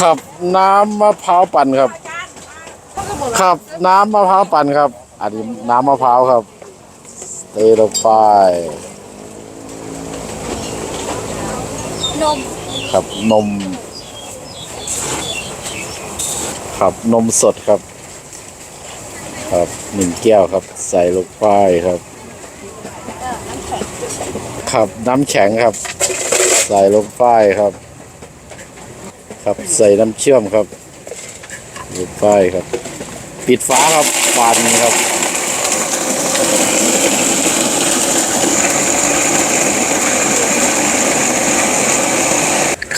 ครับน้ำมะพร้าวปั่นครับครับน้ำมะพร้าวปั่นครับ อันนี้น้ำมะพร้าวครับเทลงไปนมครับนมครับนมสดครับ ครับหนึ่งแก้วครับ ใส่ลงไปครับครับน้ำแข็งครับ ใส่ลงไปครับ ครับใส่น้ำเชื่อมครับลงไปครับ ปิดฝาครับปั่นครับ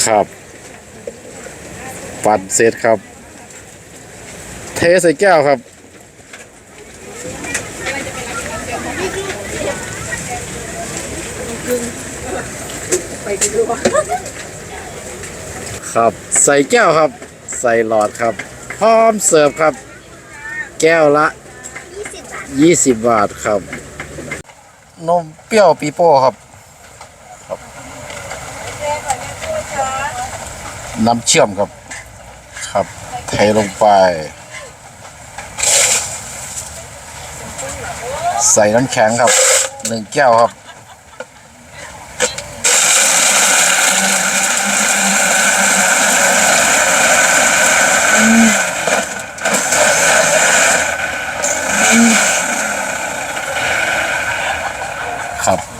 ครับปั่นเสร็จครับ เทใส่แก้วครับ ครับ ใส่แก้วครับ ใส่หลอดครับ พร้อมเสิร์ฟครับ แก้วละ20บาท20 บาทครับ นมเปรี้ยวปีโป้ครับครับน้ำเชื่อมครับ ครับเทลงไป ใส่น้ำแข็งครับหนึ่งแก้วครับ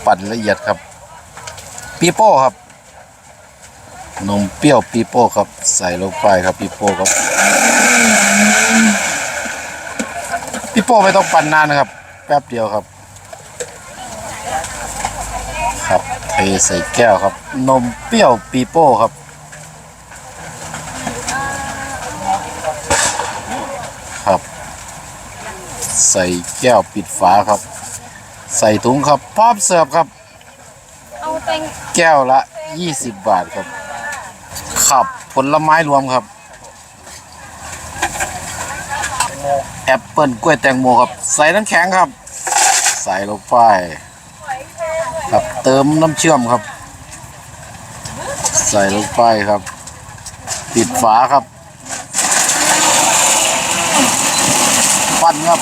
ปั่นละเอียดครับปีโป้ครับนมเปรี้ยวปีโป้ครับ ใส่ลงไปครับปีโป้ครับปีโป้ไม่ต้องปั่นนานนะครับ แป๊บเดียวครับ ครับเทใส่แก้วครับ นมเปรี้ยวปีโป้ครับครับ ใส่แก้วปิดฝาครับ ใส่ถุงครับพร้อมเสิร์ฟครับ เอาแตงแก้วละ 20 บาทครับขับผลไม้รวมครับ แอปเปิลกล้วยแตงโมครับ ใส่น้ำแข็งครับ ใส่ลงไปครับเติมน้ำเชื่อมครับ ใส่ลงไปครับ ปิดฝาครับ ปั้นครับ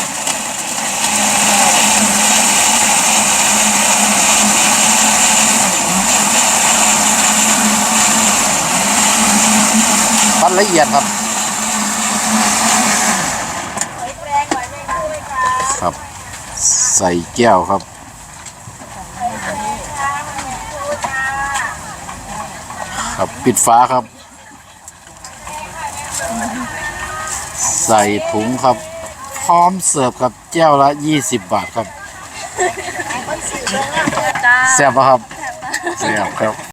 ละเอียดครับ ครับ ใส่แก้วครับ ครับปิดฝาครับ ใส่ถุงครับ พร้อมเสิร์ฟครับแก้วละ20บาทครับจ้าแซ่บปะครับแซ่บครับ